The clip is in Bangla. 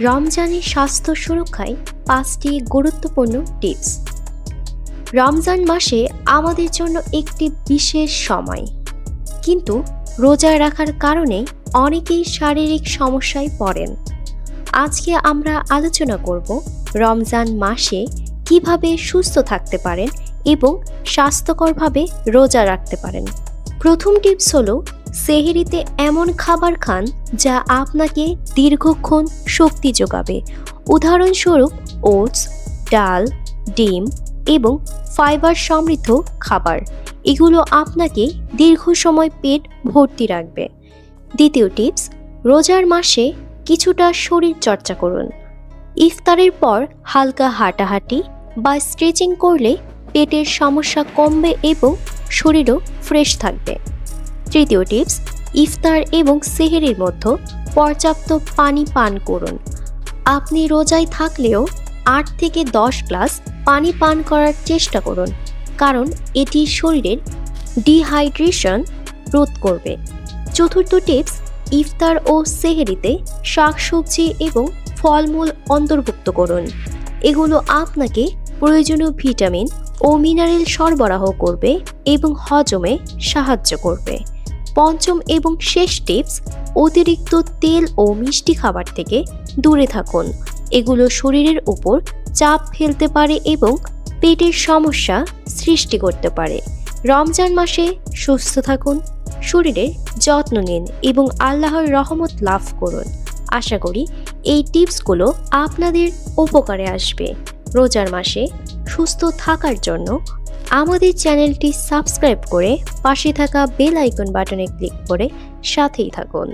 রমজানের স্বাস্থ্য সুরক্ষায় পাঁচটি গুরুত্বপূর্ণ টিপস। রমজান মাসে আমাদের জন্য একটি বিশেষ সময়। কিন্তু রোজা রাখার কারণে অনেকেই শারীরিক সমস্যায় পড়েন। আজকে আমরা আলোচনা করব রমজান মাসে কীভাবে সুস্থ থাকতে পারেন এবং স্বাস্থ্যকরভাবে রোজা রাখতে পারেন। প্রথম টিপস হলো সেহেরিতে এমন খাবার খান যা আপনাকে দীর্ঘক্ষণ শক্তি যোগাবে। উদাহরণস্বরূপ, ওটস, ডাল, ডিম এবং ফাইবার সমৃদ্ধ খাবার। এগুলো আপনাকে দীর্ঘ সময় পেট ভর্তি রাখবে। দ্বিতীয় টিপস, রোজার মাসে কিছুটা শরীর চর্চা করুন। ইফতারের পর হালকা হাঁটাহাঁটি বা স্ট্রেচিং করলে পেটের সমস্যা কমবে এবং শরীরও ফ্রেশ থাকবে। তৃতীয় টিপস, ইফতার এবং সেহেরির মধ্যে পর্যাপ্ত পানি পান করুন। আপনি রোজায় থাকলেও আট থেকে দশ গ্লাস পানি পান করার চেষ্টা করুন, কারণ এটি শরীরের ডিহাইড্রেশন রোধ করবে। চতুর্থ টিপস, ইফতার ও সেহেরিতে শাকসবজি এবং ফলমূল অন্তর্ভুক্ত করুন। এগুলো আপনাকে প্রয়োজনীয় ভিটামিন ও মিনারেল সরবরাহ করবে এবং হজমে সাহায্য করবে। পঞ্চম এবং শেষ টিপস, অতিরিক্ত তেল ও মিষ্টি খাবার থেকে দূরে থাকুন। এগুলো শরীরের উপর চাপ ফেলতে পারে এবং পেটের সমস্যা সৃষ্টি করতে পারে। রমজান মাসে সুস্থ থাকুন, শরীরের যত্ন নিন এবং আল্লাহর রহমত লাভ করুন। আশা করি এই টিপসগুলো আপনাদের উপকারে আসবে। রোজার মাসে সুস্থ থাকার জন্য আমাদের চ্যানেলটি সাবস্ক্রাইব করে পাশে থাকা বেল আইকন বাটনে ক্লিক করে সাথেই থাকুন।